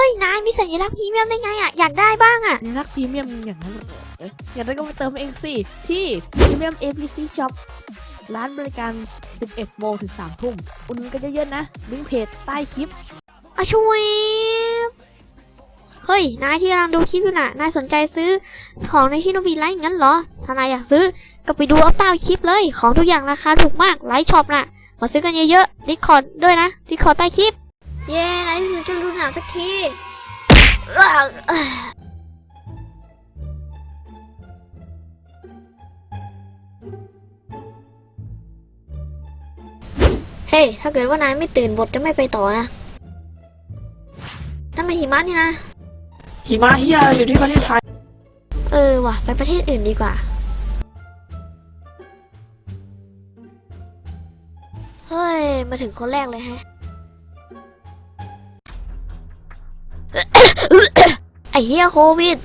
ฮ้ยนายมีสัญลักษณ์พรีเมียมได้ไงอะอยากได้บ้างอะในรักพรีเมียมอย่างนั้นเหรอเอ๊ะอย่างนั้นก็ไปเติมเองสิที่ Premium ABC Shop ร้านบริการ 11 โมงถึง 3 ทุ่ม อุ่นนกันเยอะๆนะลิงก์เพจใต้คลิปอาช่วยเฮ้ย นายที่กำลังดูคลิปอยู่น่ะ นายสนใจซื้อของในชิโนบิไลท์งั้นเหรอ ถ้านายอยากซื้อ ก็ไปดูเอาใต้คลิปเลย ของทุกอย่างราคาถูกมากไลท์ช็อปน่ะ มาซื้อกันเยอะๆดิคอร์ดด้วยนะดิคอร์ดใต้คลิป เย้ในที่สุดจะดูหนังสักทีอ้าวเฮ้ย ถ้าเกิดว่านายไม่ตื่นบทจะไม่ไปต่อนะนั่นมันหิมะนี่นะ หิมะเฮียอยู่ที่ประเทศไทย เออว่ะ ไปประเทศอื่นดีกว่า เฮ้ย มาถึงคนแรกเลยฮะ ไอ้เฮียโควิด